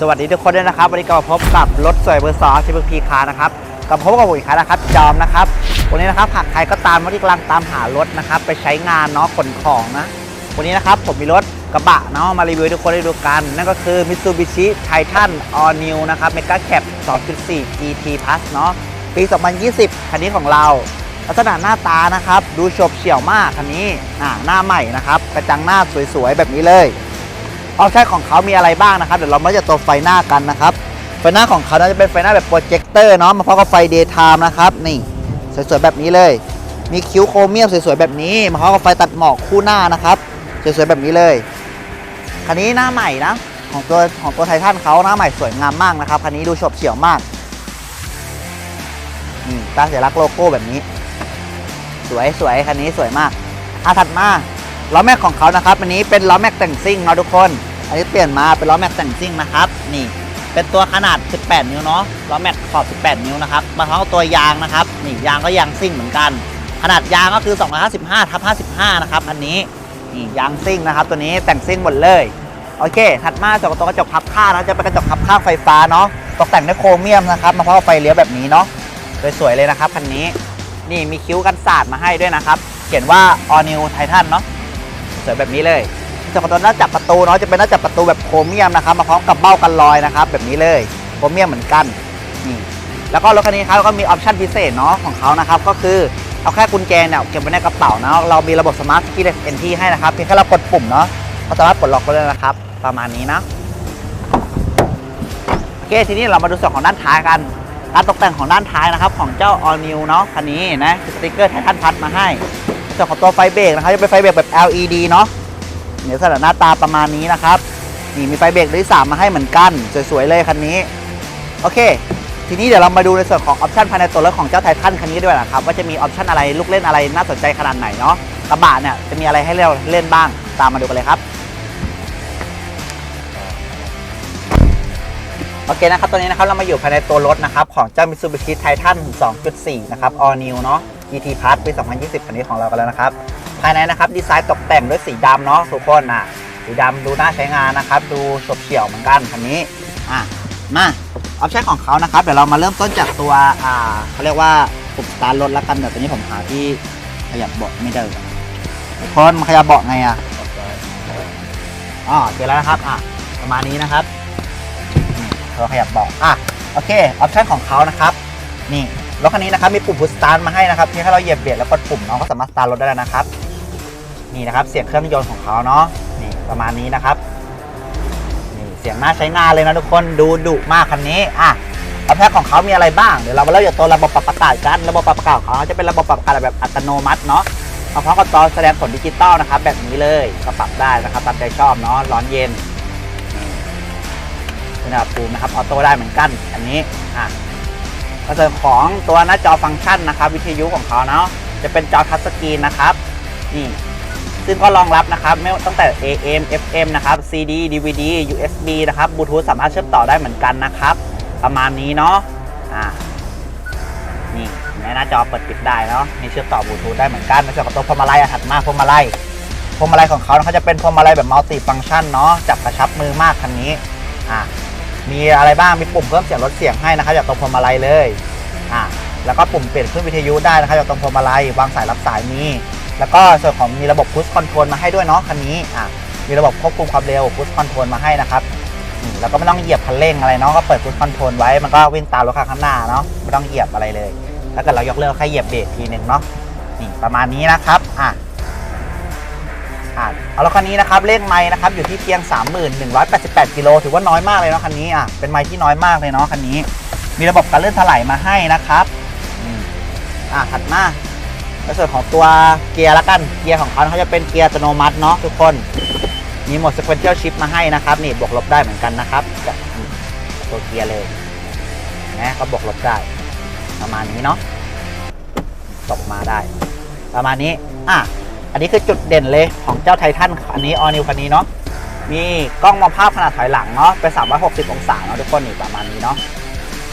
สวัสดีทุกคนด้วยนะครับ วันนี้ก็มาพบกับรถสวยเบอร์สองชิบุพีคานะครับกับพบกับผมอีกครั้งนะครับ จอมนะครับ วันนี้นะครับหากใครก็ตามว่าที่กำลังตามหารถนะครับ ไปใช้งานเนาะขนของนะ วันนี้นะครับผมมีรถกระบะเนาะมารีวิวทุกคนได้ดูกัน นั่นก็คือ Mitsubishi Titan All New นะครับ Mega Cap 2.4 GT Plus เนาะปี 2020 คันนี้ของเรา ลักษณะหน้าตานะครับ ดูโฉบเฉี่ยวมากคันนี้อ่าหน้าใหม่นะครับ กระจังหน้าสวยๆ แบบนี้เลย ออปชั่นของเขามีอะไรบ้างนะครับ เดี๋ยวเรามาจะตัวไฟหน้ากันนะครับ ไฟหน้าของเขาจะเป็นไฟหน้าแบบโปรเจคเตอร์เนาะ มาพร้อมกับไฟเดย์ไทม์นะครับ นี่สวยๆแบบนี้เลย มีคิ้วโครเมียมสวยๆแบบนี้ มาพร้อมกับไฟตัดหมอกคู่หน้านะครับ สวยๆแบบนี้เลย คันนี้หน้าใหม่นะ ของตัวของตัวไททันเขาหน้าใหม่สวยงามมากนะครับ คันนี้ดูฉบเฉี่ยวมากนี่ตาสัญลักษณ์โลโก้แบบนี้ สวยสวยคันนี้สวยมากอาถัดมา ล้อแม็กของเขานะครับอันนี้เป็นล้อแม็กแต่งซิ่งเนาะทุกคน อันนี้เปลี่ยนมาเป็นล้อแม็กแต่งซิ่งนะครับ นี่ เป็นตัวขนาด 18 นิ้วเนาะล้อแม็กขอบ 18 นิ้วนะครับมาพร้อมกับตัวยางนะครับ นี่ยางก็ยางซิ่งเหมือนกัน ขนาดยางก็คือ 255ทับ55 นะครับ อันนี้นี่ยางซิ่งนะครับตัวนี้แต่งซิ่งหมดเลยโอเค ถัดมาจากตัวกระจกพับข้างนะจะเป็นกระจกพับข้างไฟฟ้าเนาะตกแต่งด้วยโครเมียมนะครับมาพร้อมกับไฟเลี้ยวแบบนี้เนาะสวยๆเลยนะครับคันนี้ นี่มีคิ้วกันสาดมาให้ด้วยนะครับ เขียนว่า All New Titan เนาะ สวยแบบนี้เลยส่วนของตัวหน้าจับประตูเนาะจะเป็นหน้าจับประตูแบบโครเมียมนะครับมาพร้อมกับเบ้ากันรอยนะครับแบบนี้เลยโครเมียมเหมือนกันนี่แล้วก็รถคันนี้ครับก็มีออปชั่นพิเศษเนาะของเขานะครับก็คือเอาแค่กุญแจเนี่ยเก็บไว้ในกระเป๋านะเรามีระบบสมาร์ทคีย์เลสเอนทีให้นะครับเพียงแค่เรากดปุ่มเนาะก็สามารถปลดล็อกได้เลยนะครับ ประมาณนี้นะโอเคทีนี้เรามาดูส่วนของด้านท้ายกันการตกแต่งของด้านท้ายนะครับ ของเจ้า All New เนาะคันนี้นะสติกเกอร์ไททันพัดมาให้ ส่วนของตัวไฟเบรกนะครับจะเป็นไฟเบรกแบบ LED เนาะเนี่ยสถานะหน้าตาประมาณนี้นะครับนี่มีไฟเบรกที่สามมาให้เหมือนกัน สวยๆเลยคันนี้ โอเค ทีนี้เดี๋ยวเรามาดูในส่วนของออปชันภายในตัวรถของเจ้าไททันคันนี้ด้วยนะครับ ว่าจะมีออปชันอะไรลูกเล่นอะไรน่าสนใจขนาดไหนเนาะกระบะเนี่ยจะมีอะไรให้เราเล่นบ้างตามมาดูกันเลยครับโอเคนะครับตอนนี้นะครับเรามาอยู่ภายในตัวรถนะครับของเจ้า Mitsubishi Titan 2.4 นะครับ All New เนาะ GT Plus ปี 2020 คันนี้ของเรากันแล้วนะครับ ภายในนะครับดีไซน์ตกแต่งด้วยสีดำเนาะทุกคนอะสีดำดูน่าใช้งานนะครับ ดูฉบเฉี่ยวเหมือนกันคันนี้อะมาออปชั่นของเขานะครับ เดี๋ยวเรามาเริ่มต้นจากตัวอ่าเขาเรียกว่าปุ่มสตาร์ทรถแล้วกันเดี๋ยวตอนนี้ผมหาที่ขยับเบาะไม่ได้ทุกคนมันขยับเบาะไงอะอ๋อเจอแล้วนะครับอะประมาณนี้นะครับเราขยับเบาะอะโอเคออปชั่นของเขานะครับ นี่ รถคันนี้นะครับมีปุ่มพุชสตาร์ทมาให้นะครับเพียงแค่เราเหยียบเบรกแล้วกดปุ่มน้องก็สามารถสตาร์ทรถได้แล้วนะครับ นี่นะครับเสียงเครื่องยนต์ของเขาเนาะนี่ประมาณนี้นะครับนี่เสียงน่าใช้งานเลยนะทุกคนดูดุมากคันนี้อะออปชันของเขามีอะไรบ้างเดี๋ยวเรามาเล่าจากตัวระบบปรับอากาศกันระบบปรับอากาศของเขาจะเป็นระบบปรับอากาศแบบอัตโนมัติเนาะมาพร้อมกับจอแสดงผลดิจิตอลนะครับแบบนี้เลยก็ปรับได้นะครับตามใจชอบเนาะร้อนเย็นอุณหภูมินะครับออโต้ได้เหมือนกัน อันนี้อะ ก็ส่วนของตัวหน้าจอฟังก์ชันนะครับ วิทยุของเขาเนาะจะเป็นจอทัชสกรีนนะครับนี่ซึ่งก็รองรับนะครับไม่ตั้งแต่ AM FM นะครับ CD DVD USB นะครับบลูทูธสามารถเชื่อมต่อได้เหมือนกันนะครับ ประมาณนี้เนาะอ่านี่ในหน้าจอเปิดปิดได้เนาะมีเชื่อมต่อบลูทูธได้เหมือนกันในส่วนของตัวพวงมาลัยอะถัดมาพวงมาลัยพวงมาลัยของเขาเขาจะเป็นพวงมาลัยแบบมัลติฟังก์ชันเนาะจับกระชับมือมากคันนี้อ่า มีอะไรบ้างมีปุ่มเพิ่มเสียงลดเสียงให้นะครับจากตรงพวงมาลัยเลยอ่าแล้วก็ปุ่มเปลี่ยนคลื่นวิทยุได้นะครับจากตรงพวงมาลัยวางสายรับสายมีแล้วก็ส่วนของมีระบบพุชคอนโทรลมาให้ด้วยเนาะคันนี้อ่ามีระบบควบคุมความเร็วพุชคอนโทรลมาให้นะครับแล้วก็ไม่ต้องเหยียบคันเร่งอะไรเนาะก็เปิดพุชคอนโทรลไว้มันก็วิ่งตามรถคันข้างหน้าเนาะไม่ต้องเหยียบอะไรเลย ถ้าเกิดเรายกเลิกแค่เหยียบเบรกทีหนึ่งเนาะนี่ประมาณนี้นะครับอะอะ เอารถคันนี้นะครับเลขไม้นะครับอยู่ที่เพียง 3188กิโลถือว่าน้อยมากเลยเนาะคันนี้อะเป็นไม้ที่น้อยมากเลยเนาะคันนี้ มีระบบการเลื่อนถลายมาให้นะครับอะถัดมาในส่วนของตัวเกียร์ละกันเกียร์ของเขาเขาจะเป็นเกียร์อัตโนมัติเนาะทุกคนมีโหมด sequential shift มาให้นะครับนี่บวกลบได้เหมือนกันนะครับกับตัวเกียร์เลยนะก็บวกลบได้ ประมาณนี้เนาะตกมาได้ ประมาณนี้อะ อันนี้คือจุดเด่นเลยของเจ้าไททันอันนี้ออนิวคันนี้เนาะมีกล้องมองภาพขนาดถอยหลังเนาะเป็น 360 องศาเนาะทุกคนนี่ประมาณนี้เนาะ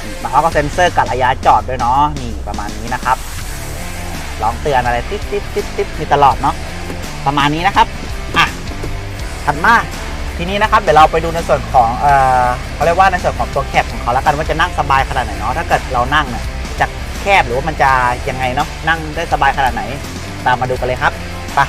นี่มาพร้อมกับเซ็นเซอร์กัดระยะจอดด้วยเนาะนี่ประมาณนี้นะครับร้องเตือนอะไรติ๊ดติ๊ดติ๊ดติ๊ดมีตลอดเนาะประมาณนี้นะครับอะถัดมาทีนี้นะครับเดี๋ยวเราไปดูในส่วนของเออเขาเรียกว่าในส่วนของตัวแคปของเขาแล้วกันว่าจะนั่งสบายขนาดไหนเนาะถ้าเกิดเรานั่งเนี่ยจะแคบหรือว่ามันจะยังไงเนาะนั่งได้สบายขนาดไหน ตามมาดูกันเลยครับ ไป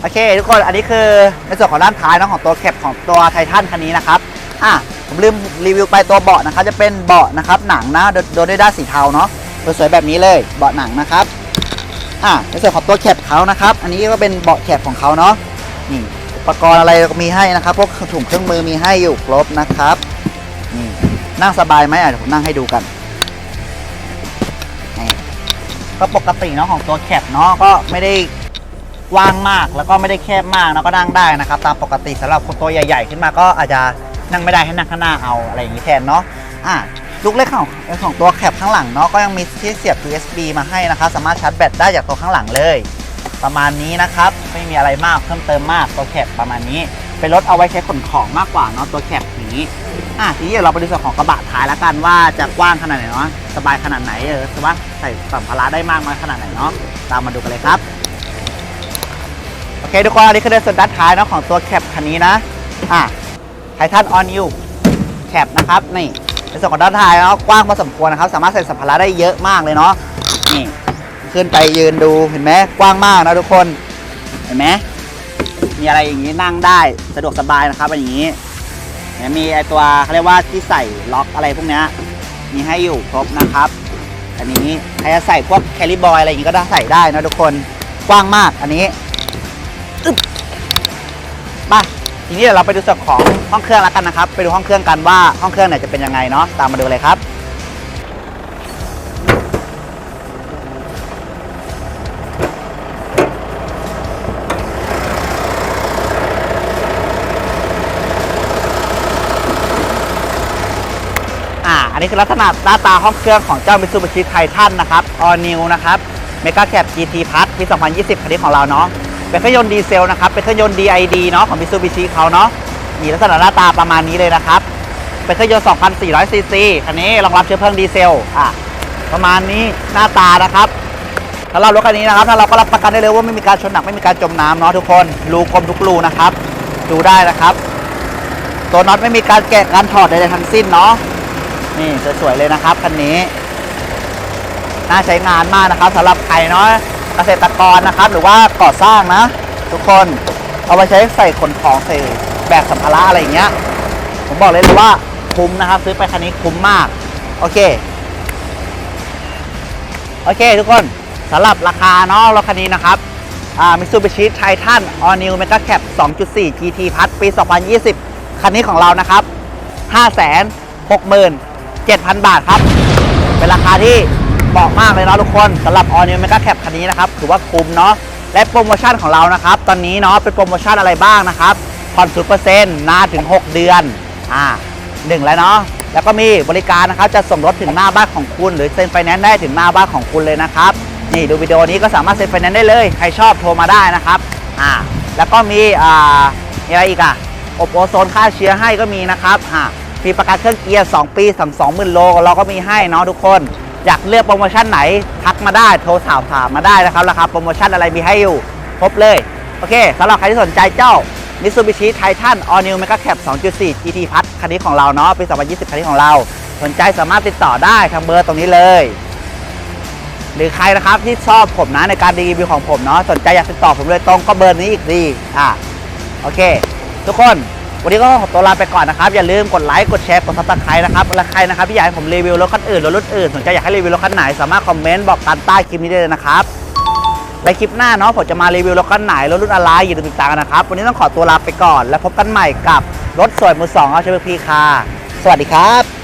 โอเคทุกคน อันนี้คือในส่วนของด้านท้ายนะของตัวแคปของตัวไททันคันนี้นะครับ อะ ผมลืมรีวิวไปตัวเบาะนะครับ จะเป็นเบาะนะครับ หนังนะโดยโดยด้วยด้านสีเทาเนาะสวยๆแบบนี้เลยเบาะหนังนะครับ อะในส่วนของตัวแคปเขานะครับ อันนี้ก็เป็นเบาะแคปของเขาเนาะนี่อุปกรณ์อะไรก็มีให้นะครับ พวกถุงเครื่องมือมีให้อยู่ครบนะครับ นั่งสบายไหมอะเดี๋ยวผมนั่งให้ดูกันนี่ก็ปกติเนาะของตัวแคปเนาะก็ไม่ได้กว้างมากแล้วก็ไม่ได้แคบมากเนาะก็นั่งได้นะครับ ตามปกติสำหรับคนตัวใหญ่ ๆ ขึ้นมาก็อาจจะนั่งไม่ได้ให้นั่งข้างหน้าเอาอะไรอย่างนี้แทนเนาะอะลูกเล็กของของตัวแคปข้างหลังเนาะก็ยังมีที่เสียบ USB มาให้นะครับสามารถชาร์จแบตได้จากตัวข้างหลังเลย ประมาณนี้นะครับ ไม่มีอะไรมากเพิ่มเติมมากตัวแคปประมาณนี้ เป็นรถเอาไว้ใช้ขนของมากกว่าเนาะตัวแคปอย่างนี้อะทีนี้เดี๋ยวเราไปดูส่วนของกระบะท้ายละกันว่าจะกว้างขนาดไหนเนาะสบายขนาดไหนเออสว่าใส่สัมภาระได้มากน้อยขนาดไหนเนาะตามมาดูกันเลยครับโอเคทุกคนอันนี้คือในส่วนด้านท้ายเนาะของตัวแคปคันนี้นะอะไททันออนยูแคปนะครับนี่ในส่วนของด้านท้ายเนาะกว้างพอสมควรนะครับ สามารถใส่สัมภาระได้เยอะมากเลยเนาะนี่ขึ้นไปยืนดูเห็นไหมกว้างมากนะทุกคนเห็นไหม มีอะไรอย่างนี้นั่งได้สะดวกสบายนะครับอย่างนี้มีไอตัวเขาเรียกว่าที่ใส่ล็อกอะไรพวกเนี้ยมีให้อยู่ครบนะครับ อันนี้ใครจะใส่พวกแคลิบอยอะไรอย่างนี้ก็ได้ใส่ได้นะทุกคนกว้างมากอันนี้อึ๊บไปทีนี้เดี๋ยวเราไปดูส่วนของห้องเครื่องแล้วกันนะครับ ไปดูห้องเครื่องกันว่าห้องเครื่องเนี่ยจะเป็นยังไงเนาะตามมาดูเลยครับ นนี้คือลักษณะหน้าตาห้องเครื่องของเจ้า Mitsubishi Titan นะครับ All New นะครับ Mega Cab GT Plus ปี 2020 คันนี้ของเราเนาะ เป็นเครื่องยนต์ดีเซลนะครับ เป็นเครื่องยนต์ DID เนาะของ Mitsubishi เขาเนาะ มีลักษณะหน้าตาประมาณนี้เลยนะครับ เป็นเครื่องยนต์ 2,400 ซีซีคันนี้รองรับเชื้อเพลิงดีเซล อะ ประมาณนี้หน้าตานะครับสำหรับรถคันนี้นะครับถ้าเราก็รับประกันได้เลยว่าไม่มีการชนหนักไม่มีการจมน้ำเนาะทุกคนรูคมทุกรูนะครับ ดูได้นะครับ ตัวน็อตไม่มีการแกะการถอดใดๆทั้งสิ้นเนาะ นี่สวยๆเลยนะครับคันนี้ น่าใช้งานมากนะครับสำหรับใครเนาะเกษตรกรนะครับ หรือว่าก่อสร้างนะ ทุกคนเอาไปใช้ใส่ขนของใส่แบกสัมภาระอะไรอย่างเงี้ย ผมบอกเลยเลยว่าคุ้มนะครับ ซื้อไปคันนี้คุ้มมาก โอเค โอเค ทุกคนสำหรับราคาเนาะรถคันนี้นะครับอ่า Mitsubishi Titan All New Mega Cab 2.4 GT Plus ปี 2020 คันนี้ของเรานะครับ 7,000 บาทครับ เป็นราคาที่เหมาะมากเลยนะทุกคนสำหรับ All New Mega Cab คันนี้นะครับถือว่าคุ้มเนาะและโปรโมชั่นของเรานะครับ ตอนนี้เนาะเป็นโปรโมชั่นอะไรบ้างนะครับผ่อนศูนเปอร์เซ็นต์นานถึง 6 เดือนอ่าหนึ่งแล้วเนาะแล้วก็มีบริการนะครับจะส่งรถถึงหน้าบ้านของคุณ หรือเซ็นไฟแนนซ์ได้ถึงหน้าบ้านของคุณเลยนะครับนี่ดูวิดีโอนี้ก็สามารถเซ็นไฟแนนซ์ได้เลย ใครชอบโทรมาได้นะครับอ่าแล้วก็มีอ่าอะไรอีกอะอบโอโซนฆ่าเชื้อให้ก็มีนะครับอ่า มีประกันเครื่องเกียร์ 2 ปีสั่ง2 0,000โลเราก็มีให้เนาะทุกคน อยากเลือกโปรโมชั่นไหน ทักมาได้โทรสอบถามมาได้นะครับราคาโปรโมชั่นอะไรมีให้อยู่ ครบเลย โอเคสำหรับใครที่สนใจเจ้า Mitsubishi Titan All New Mega Cab 2.4 GT Plus คันนี้ของเราเนาะปี 2020 คันนี้ของเรา สนใจสามารถติดต่อได้ทางเบอร์ตรงนี้เลย หรือใครนะครับที่ชอบผมนะในการรีวิวของผมเนาะสนใจอยากติดต่อผมเลยตรงก็เบอร์นี้อีกดีอะโอเค ทุกคน วันนี้ก็ขอตัวลาไปก่อนนะครับ อย่าลืมกดไลค์ กดแชร์ กดซับสไครต์นะครับ และใครนะครับที่อยากให้ผมรีวิวรถคันอื่นหรือรถอื่นสนใจอยากให้รีวิวรถคันไหน สามารถคอมเมนต์บอกกันใต้คลิปนี้ได้เลยนะครับ และคลิปหน้าเนาะผมจะมารีวิวรถคันไหนรถรุ่นอะไรอย่าลืมติดตามกันนะครับ วันนี้ต้องขอตัวลาไปก่อน แล้วพบกันใหม่กับรถสวยมือสองเอาเชฟพีคาสวัสดีครับ